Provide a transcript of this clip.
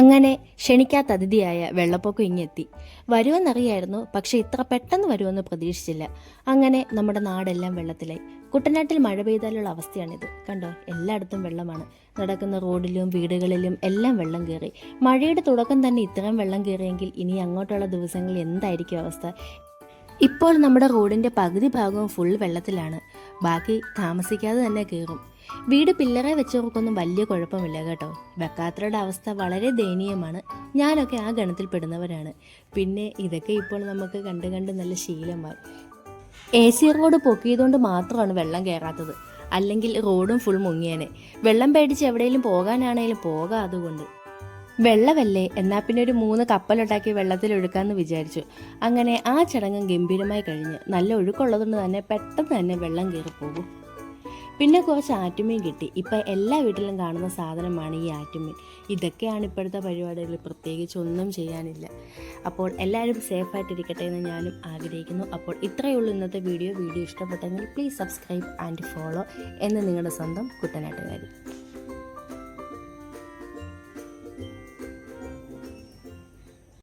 അങ്ങനെ ക്ഷണിക്കാത്ത അതിഥിയായ വെള്ളപ്പൊക്കം ഇങ്ങെത്തി. വരുമെന്നറിയായിരുന്നു പക്ഷെ ഇത്ര പെട്ടെന്ന് വരുമെന്ന് പ്രതീക്ഷിച്ചില്ല. അങ്ങനെ നമ്മുടെ നാടെല്ലാം വെള്ളത്തിലായി. കുട്ടനാട്ടിൽ മഴ പെയ്താലുള്ള അവസ്ഥയാണിത്. കണ്ടോ? എല്ലായിടത്തും വെള്ളമാണ്. നടക്കുന്ന റോഡിലും വീടുകളിലും എല്ലാം വെള്ളം കയറി. മഴയുടെ തുടക്കം തന്നെ ഇത്രയും വെള്ളം കയറിയെങ്കിൽ ഇനി അങ്ങോട്ടുള്ള ദിവസങ്ങളിൽ എന്തായിരിക്കും അവസ്ഥ? ഇപ്പോൾ നമ്മുടെ റോഡിന്റെ പകുതി ഭാഗവും ഫുൾ വെള്ളത്തിലാണ്. ബാക്കി താമസിക്കാതെ തന്നെ കയറും വീട് പില്ലറെ വെച്ചവർക്കൊന്നും വലിയ കുഴപ്പമില്ല കേട്ടോ. വെക്കാത്തരുടെ അവസ്ഥ വളരെ ദയനീയമാണ്. ഞാനൊക്കെ ആ ഗണത്തിൽ പെടുന്നവരാണ്. പിന്നെ ഇതൊക്കെ ഇപ്പോൾ നമുക്ക് കണ്ട് കണ്ട് നല്ല ശീലമായി. എ സി റോഡ് പൊക്കിയതുകൊണ്ട് മാത്രമാണ് വെള്ളം കയറാത്തത് അല്ലെങ്കിൽ റോഡും ഫുൾ മുങ്ങിയേനെ. വെള്ളം പേടിച്ച് എവിടെയെങ്കിലും പോകാനാണെങ്കിലും പോകാം അതുകൊണ്ട്. വെള്ളമല്ലേ എന്നാ പിന്നെ ഒരു മൂന്ന് കപ്പലുണ്ടാക്കി വെള്ളത്തിൽ ഒഴുക്കാന്ന് വിചാരിച്ചു. അങ്ങനെ ആ ചടങ്ങ് ഗംഭീരമായി കഴിഞ്ഞ്. നല്ല ഒഴുക്കുള്ളതുകൊണ്ട് തന്നെ പെട്ടെന്ന് തന്നെ വെള്ളം കയറിപ്പോകും പോകും. പിന്നെ കുറച്ച് ആറ്റുമീൻ കിട്ടി. ഇപ്പം എല്ലാ വീട്ടിലും കാണുന്ന സാധനമാണ് ഈ ആറ്റുമീൻ. ഇതൊക്കെയാണ് ഇപ്പോഴത്തെ പരിപാടികൾ പ്രത്യേകിച്ച് ഒന്നും ചെയ്യാനില്ല. അപ്പോൾ എല്ലാവരും സേഫായിട്ടിരിക്കട്ടെ എന്ന് ഞാനും ആഗ്രഹിക്കുന്നു. അപ്പോൾ ഇത്രയേ ഉള്ളൂ ഇന്നത്തെ വീഡിയോ വീഡിയോ ഇഷ്ടപ്പെട്ടെങ്കിൽ പ്ലീസ് സബ്സ്ക്രൈബ് ആൻഡ് ഫോളോ എന്ന് നിങ്ങളുടെ സ്വന്തം കുട്ടനാട്ടുകാരി.